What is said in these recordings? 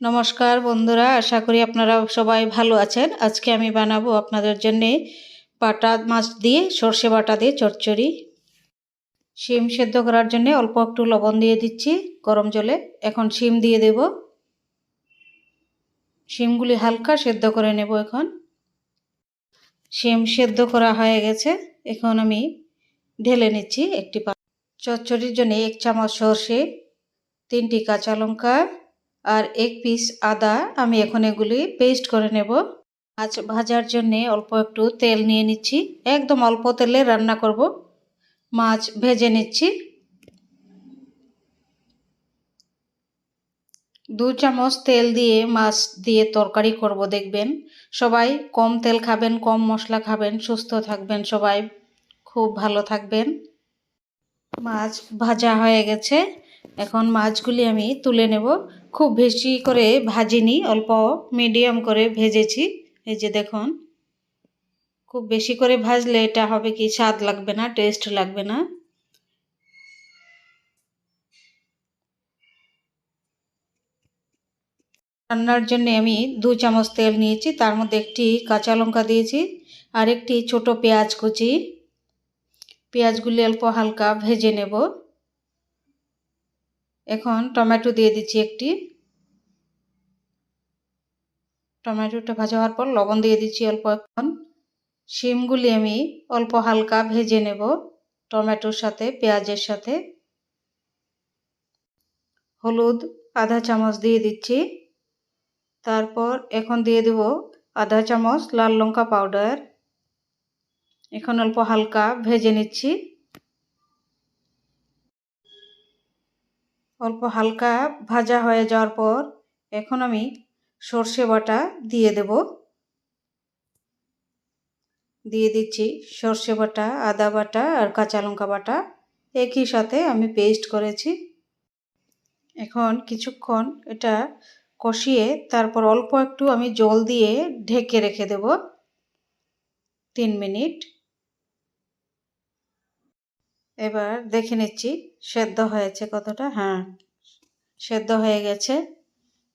নমস্কার বন্ধুরা, আশা করি আপনারা সবাই ভালো আছেন। আজকে আমি বানাবো আপনাদের জন্য বাটা মাছ দিয়ে, সর্ষে বাটা দিয়ে চচ্চড়ি। শিম সেদ্ধ করার জন্য অল্প একটু লবণ দিয়ে দিচ্ছি গরম জলে। এখন শিম দিয়ে দেব। শিমগুলি হালকা সেদ্ধ করে নেব এখন। শিম সেদ্ধ করা হয়ে গেছে। এখন আমি ঢেলে নিচ্ছি একটি চচ্চড়ির জন্য এক চামচ সর্ষে, তিনটি কাঁচা লঙ্কা আর এক পিস আদা আমি এখন এগুলি পেস্ট করে নেব। মাছ ভাজার জন্য অল্প একটু তেল নিয়ে নিচ্ছি। একদম অল্প তেলে রান্না করব। মাছ ভেজে নিচ্ছি। দু চামচ তেল দিয়ে মাছ দিয়ে তরকারি করব, দেখবেন। সবাই কম তেল খাবেন, কম মশলা খাবেন, সুস্থ থাকবেন সবাই। খুব ভালো থাকবেন। মাছ ভাজা হয়ে গেছে। এখন মাছগুলি আমি তুলে নেব। খুব বেশি করে ভাজিনি, অল্প মিডিয়াম করে ভেজেছি। এই যে দেখুন, খুব বেশি করে ভাজলে এটা হবে কি, স্বাদ লাগবে না টেস্ট লাগবে না। রান্নার জন্য আমি দু চামচ তেল নিয়েছি, তার মধ্যে একটি কাঁচা লঙ্কা দিয়েছি আর একটি ছোট পেঁয়াজ কুচি। পেঁয়াজগুলি অল্প হালকা ভেজে নেব। এখন টমেটো দিয়ে দিচ্ছি একটি। টমেটোটা ভাজা হওয়ার পর লবণ দিয়ে দিচ্ছি অল্প এখন। শিমগুলি আমি অল্প হালকা ভেজে নেব টমেটোর সাথে, পেঁয়াজের সাথে। হলুদ আধা চামচ দিয়ে দিচ্ছি। তারপর এখন দিয়ে দেব আধা চামচ লাল লঙ্কা পাউডার। এখন অল্প হালকা ভেজে নিচ্ছি। অল্প হালকা ভাজা হয়ে যাওয়ার পর এখন আমি সর্ষে বাটা দিয়ে দেব। দিয়ে দিচ্ছি সর্ষে বাটা, আদা বাটা আর কাঁচা লঙ্কা বাটা। একই সাথে আমি পেস্ট করেছি। এখন কিছুক্ষণ এটা কষিয়ে তারপর অল্প একটু আমি জল দিয়ে ঢেকে রেখে দেব। তিন মিনিট। এবার দেখে নিচ্ছি, সেদ্ধ হয়েছে কতটা? হ্যাঁ সেদ্ধ হয়ে গেছে।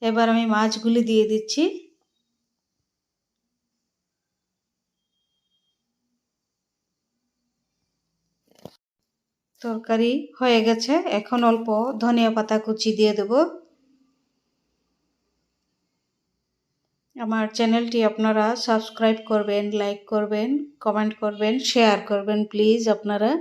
এবার আমি মাছগুলি দিয়ে দিচ্ছি। তরকারি হয়ে গেছে। এখন অল্প ধনিয়া পাতা কুচি দিয়ে দেব। আমার চ্যানেলটি আপনারা সাবস্ক্রাইব করবেন, লাইক করবেন, কমেন্ট করবেন, শেয়ার করবেন প্লিজ আপনারা।